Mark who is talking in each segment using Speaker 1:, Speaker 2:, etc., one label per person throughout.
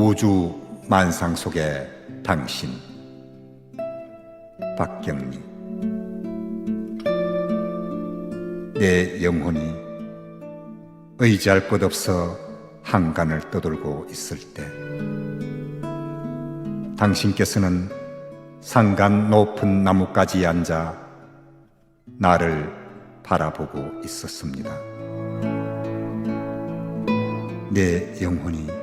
Speaker 1: 우주 만상 속의 당신 박경리 내 영혼이 의지할 곳 없어 한간을 떠돌고 있을 때 당신께서는 상간 높은 나무까지 앉아 나를 바라보고 있었습니다. 내 영혼이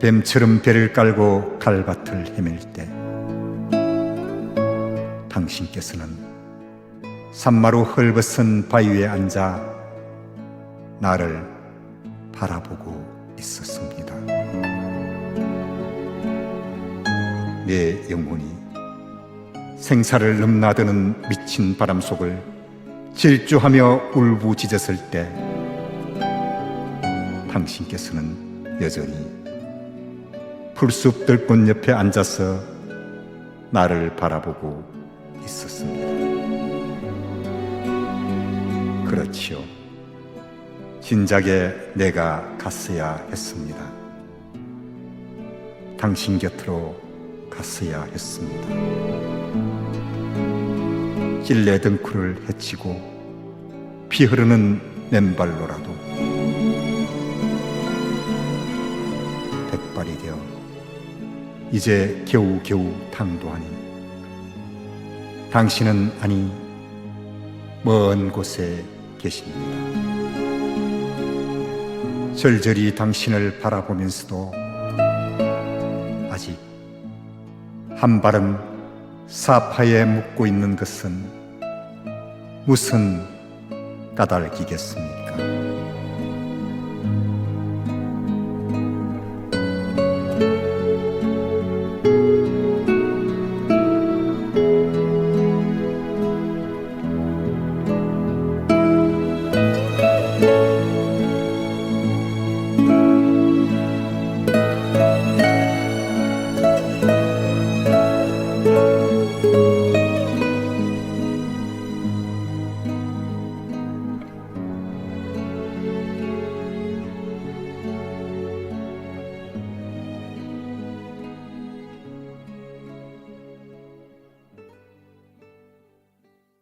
Speaker 1: 뱀처럼 배를 깔고 갈밭을 헤맬 때 당신께서는 산마루 헐벗은 바위 위에 앉아 나를 바라보고 있었습니다. 내 영혼이 생사를 넘나드는 미친 바람 속을 질주하며 울부짖었을 때 당신께서는 여전히 풀숲 들꽃 옆에 앉아서 나를 바라보고 있었습니다. 그렇지요. 진작에 내가 갔어야 했습니다. 당신 곁으로 갔어야 했습니다. 찔레 등쿨을 헤치고 피 흐르는 맨발로라도 백발이 되어 이제 겨우겨우 당도하니 당신은 아니 먼 곳에 계십니다. 절절히 당신을 바라보면서도 아직 한 발은 사파에 묻고 있는 것은 무슨 까닭이겠습니까?